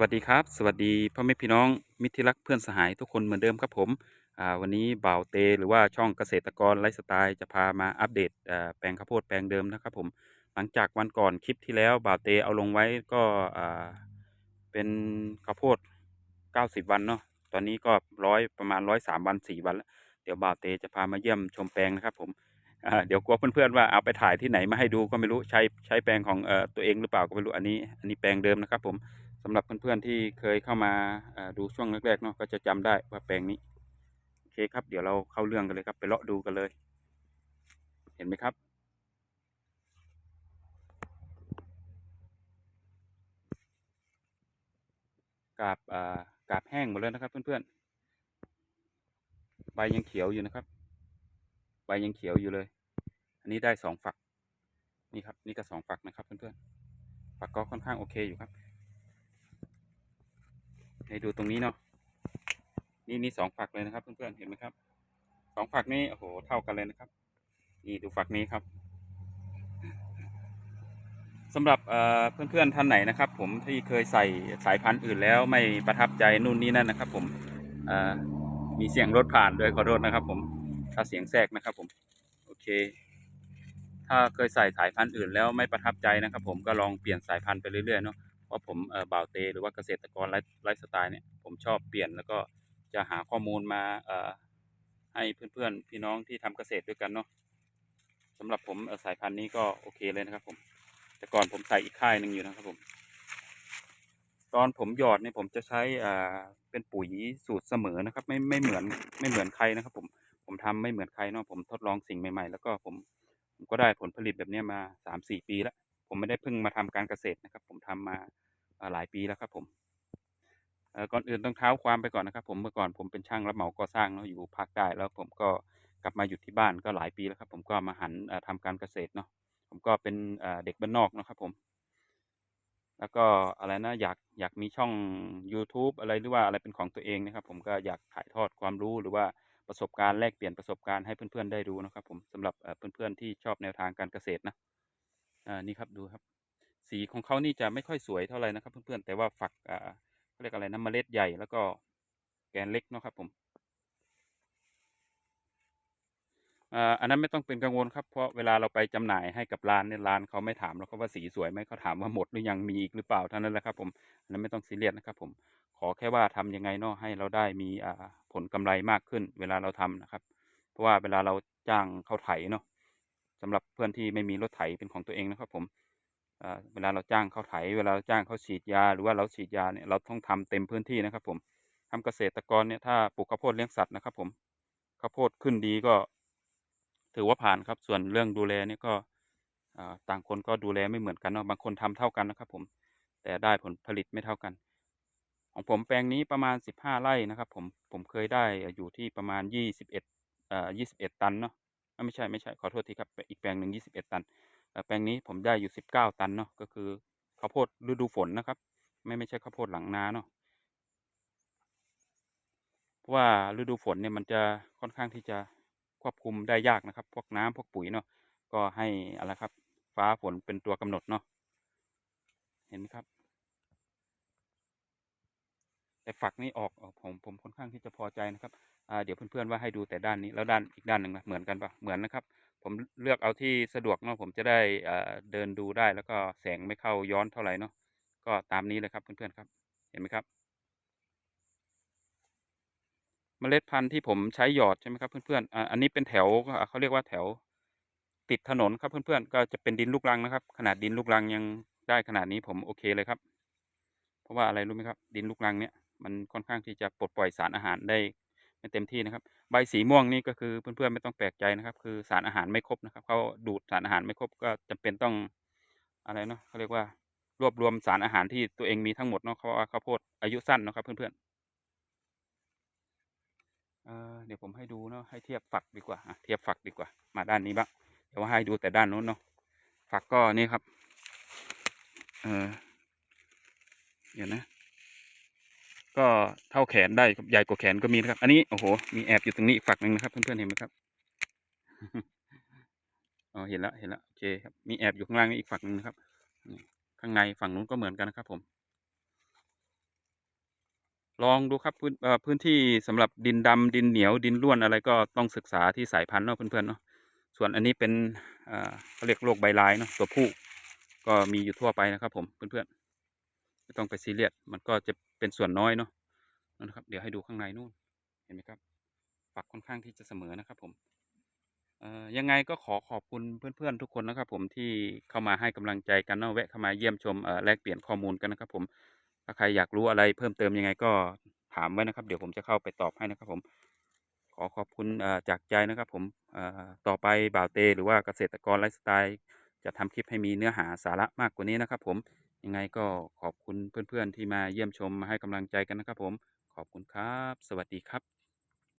วัสดีครับ สวัสดีพ่อแม่พี่น้องมิตรที่รักเพื่อนสหายทุกคนเหมือนเดิมครับผมวันนี้บ่าวเต หรือว่าช่องเกษตรกรไลฟ์สไตล์จะพามาอัปเดตแปลงข้าวโพดแปลงเดิมนะครับผมหลังจากวันก่อนคลิปที่แล้วบ่าวเตเอาลงไว้ก็เป็นข้าวโพด 90 วันเนาะตอนนี้ก็ร้อยประมาณ103วัน4วันแล้วเดี๋ยวบ่าวเตจะพามาเยี่ยมชมแปลงนะครับผมเดี๋ยวกลัวเพื่อนๆว่าเอาไปถ่ายที่ไหนมาให้ดูก็ไม่รู้ใช้ใช้แปลงของอตัวเองหรือเปล่าก็ไม่รู้อันนี้ อันนี้แปลงเดิมนะครับผมำหรับเพื่อนๆที่เคยเข้ามาดูช่วงแรกๆเนาะก็จะจำได้ว่าแปลงนี้โอเคครับ เดี๋ยวเราเข้าเรื่องกันเลยครับ ไปเลาะดูกันเลย เห็นไหมครับ กาบอ่ากาบแห้งหมดแล้วนะครับ เพื่อนๆ ใบยังเขียวอยู่นะครับ ใบยังเขียวอยู่เลย อันนี้ได้สองฝัก นี่ครับ นี่ก็สองฝักนะครับเพื่อนๆฝักก็ค่อนข้างโอเคอยู่ครับ ให้ดูตรงนี้เนาะนี่นี่สองฝักเลยนะครับ เพื่อนๆเห็นไหมครับสองฝักนี้โอ้โหเท่ากันเลยนะครับ นี่ดูฝักนี้ครับสำหรับเอ่อเพื่อนๆท่านไหนนะครับ ผมที่เคยใส่สายพันธุ์อื่นแล้วไม่ประทับใจนู่นนี่นั่นนะครับ ผมมีเสียงรถผ่านด้วยขอโทษนะครับ ผมถ้าเสียงแทรกนะครับ ผมโอเค ถ้าเคยใส่สายพันธุ์อื่นแล้วไม่ประทับใจนะครับ ผมก็ลองเปลี่ยนสายพันธุ์ไปเรื่อยๆเนาะ เพราผมเอ่อบ่าวเตหรือว่าเกษตรกรไลฟ์ไลฟ์สไตล์เนี่ยผมชอบเปลี่ยนแล้วก็จะหาข้อมูลมาเอ่อให้เพื่อนๆ พี่น้องที่ทำเกษตรด้วยกันเนาะสำหรับผมสายพันธุ์นี้ก็โอเคเลยนะครับผม แต่ก่อนผมใส่อีกค่ายหนึ่งอยู่นะครับผม ตอนผมหยอดเนี่ยผมจะใช้อ่าเป็นปุ๋ยสูตรเสมอนะครับ ไม่ไม่เหมือนไม่เหมือนใครนะครับ ผมผมทำไม่เหมือนใครเนาะผมทดลองสิ่งใหม่ ๆ แล้วก็ผมผมก็ได้ผลผลิตแบบนี้มาสามสี่ปีแล้ว ผมไม่ได้เพิ่งมาทำการเกษตรนะครับ ผมทำมาอ่าหลายปีแล้วครับผมก่อนอื่นต้องเท้าความไปก่อนนะครับ ผมเมื่อก่อนผมเป็นช่างรับเหมาก่อสร้างเนาะอยู่ภาคใต้แล้วผมก็กลับมาอยู่ที่บ้านก็หลายปีแล้วครับ ผมก็มาหันอ่าทำการเกษตรเนาะผมก็เป็นเด็กบ้านนอกนะครับผมแล้วก็อะไรนะอยากอยากมีช่อง YouTube อะไรหรือว่าอะไรเป็นของตัวเองนะครับ ผมก็อยากถ่ายทอดความรู้หรือว่าประสบการณ์แลกเปลี่ยนประสบการณ์ให้เพื่อนๆได้ดูนะครับ ผมสำหรับเอ่อเพื่อนๆที่ชอบแนวทางการเกษตรนะ อ่านี่ครับดูครับ สีของเขานี่จะไม่ค่อยสวยเท่าไหร่นะครับ เพื่อนๆแต่ว่าฝักอ่าเขาเรียกอะไรนะเมล็ดใหญ่แล้วก็แกนเล็กเนาะครับผมอ่าอันนั้นไม่ต้องเป็นกังวลครับเพราะเวลาเราไปจำหน่ายให้กับร้านเนี่ยร้านเขาไม่ถามเราครับว่าสีสวยไหมเขาถามว่าหมดหรือยังมีอีกหรือเปล่าเท่านั้นแหละครับ ผมอันนั้นไม่ต้องซีเรียสนะครับ ผมขอแค่ว่าทำยังไงเนาะให้เราได้มีอ่าผลกำไรมากขึ้น เวลาเราทำนะครับ เพราะว่าเวลาเราจ้างเขาไถเนาะ สำหรับเพื่อนที่ไม่มีรถไถเป็นของตัวเองนะครับผมเวลาเราจ้างเขาไถ เวลาเราจ้างเขาฉีดยา หรือว่าเราฉีดยาเนี่ยเราต้องทำเต็มพื้นที่นะครับ ผมทำเกษตรกรเนี่ยถ้าปลูกข้าวโพดเลี้ยงสัตว์นะครับ ผมข้าวโพดขึ้นดีก็ ถือว่าผ่านครับ ส่วนเรื่องดูแลเนี่ยก็ต่างคนก็ดูแลไม่เหมือนกันเนาะบางคนทำเท่ากันนะครับ ผมแต่ได้ผลผลิตไม่เท่ากัน ของผมแปลงนี้ประมาณสิบห้าไร่นะครับ ผมผมเคยได้อยู่ที่ประมาณยี่สิบเอ็ดเอ่อยี่สิบเอ็ดตันเนาะ ไม่ใช่ไม่ใช่ขอโทษทีครับอีกแปลงหนึ่งยี่สิบเอ็ดตันแปลงนี้ผมได้อยู่สิบเก้าตันเนาะก็คือข้าวโพดฤดูฝนนะครับ ไม่ไม่ใช่ข้าวโพดหลังนาเนาะเพราะว่าฤดูฝนเนี่ยมันจะค่อนข้างที่จะควบคุมได้ยากนะครับ พวกน้ำพวกปุ๋ยเนาะก็ให้อะไรครับ ฟ้าฝนเป็นตัวกำหนดเนาะเห็นไหมครับ แต่ฝักนี้ออกผมผมค่อนข้างที่จะพอใจนะครับ เดี๋ยวเพื่อนๆว่าให้ดูแต่ด้านนี้แล้วด้านอีกด้านหนึ่งนะเหมือนกันปะเหมือนนะครับ ผมเลือกเอาที่สะดวกเนาะผมจะได้เดินดูได้แล้วก็แสงไม่เข้าย้อนเท่าไหร่เนาะก็ตามนี้เลยครับเพื่อนๆครับ เห็นไหมครับ เมล็ดพันธุ์ที่ผมใช้หยอดใช่ไหมครับเพื่อนๆอ่าอันนี้เป็นแถวเขาเรียกว่าแถวติดถนนครับเพื่อนๆก็จะเป็นดินลูกรังนะครับ ขนาดดินลูกรังยังได้ขนาดนี้ผมโอเคเลยครับ เพราะว่าอะไรรู้ไหมครับ ดินลูกรังเนี่ยมันค่อนข้างที่จะปลดปล่อยสารอาหารได้ ไม่เต็มที่นะครับ ใบสีม่วงนี่ก็คือเพื่อนๆไม่ต้องแปลกใจนะครับ คือสารอาหารไม่ครบนะครับเขาดูดสารอาหารไม่ครบก็จำเป็นต้องอะไรเนาะเขาเรียกว่ารวบรวมสารอาหารที่ตัวเองมีทั้งหมดเนาะเพราข้าวโพดอายุสั้นนะครับเพื่อนๆเเดี๋ยวผมให้ดูเนาะให้เทียบฝักดีกว่าเทียบฝักดีกว่า มาด้านนี้บ้างเดี๋ยวว่าให้ดูแต่ด้านนู้นเนาะฝักก็นี่ครับ เออเดี๋ยวนะ ก็เท่าแขนได้ครับใหญ่กว่าแขนก็มีนะครับ อันนี้โอ้โหมีแอบอยู่ตรงนี้อีกฝักหนึ่งนะครับเพื่อนๆเห็นไหมครับอ๋อเห็นแล้วเห็นแล้วโอเคครับมีแอบอยู่ข้างล่างนี่อีกฝักหนึ่งนะครับข้างในฝั่งนู้นก็เหมือนกันนะครับ ผม ลองดูครับพื้นพื้นที่สำหรับดินดำดินเหนียวดินร่วนอะไรก็ต้องศึกษาที่สายพันธุ์เนาะเพื่อนๆเนาะส่วนอันนี้เป็นอ่อเขาเรียกโรคใบลายเนาะตัวผู้ก็มีอยู่ทั่วไปนะครับ ผมเพื่อนๆ ไม่ต้องไปซีเรียสมันก็จะเป็นส่วนน้อยเนาะนะครับ เดี๋ยวให้ดูข้างในนู่นเห็นไหมครับฝักค่อนข้างที่จะเสมอนะครับ ผมยังไงก็ขอขอบคุณเพื่อนๆทุกคนนะครับ ผมที่เข้ามาให้กำลังใจกันเนาะแวะเข้ามาเยี่ยมชมแลกเปลี่ยนข้อมูลกันนะครับ ผมถ้าใครอยากรู้อะไรเพิ่มเติมยังไงก็ถามไว้นะครับ เดี๋ยวผมจะเข้าไปตอบให้นะครับ ผมขอขอบคุณจากใจนะครับ ผมต่อไปบ่าวเตหรือว่าเกษตรกรไลฟ์สไตล์ จะทำคลิปให้มีเนื้อหาสาระมากกว่านี้นะครับ ผมยังไงก็ขอบคุณเพื่อนๆที่มาเยี่ยมชมมาให้กำลังใจกันนะครับ ผมขอบคุณครับ สวัสดีครับ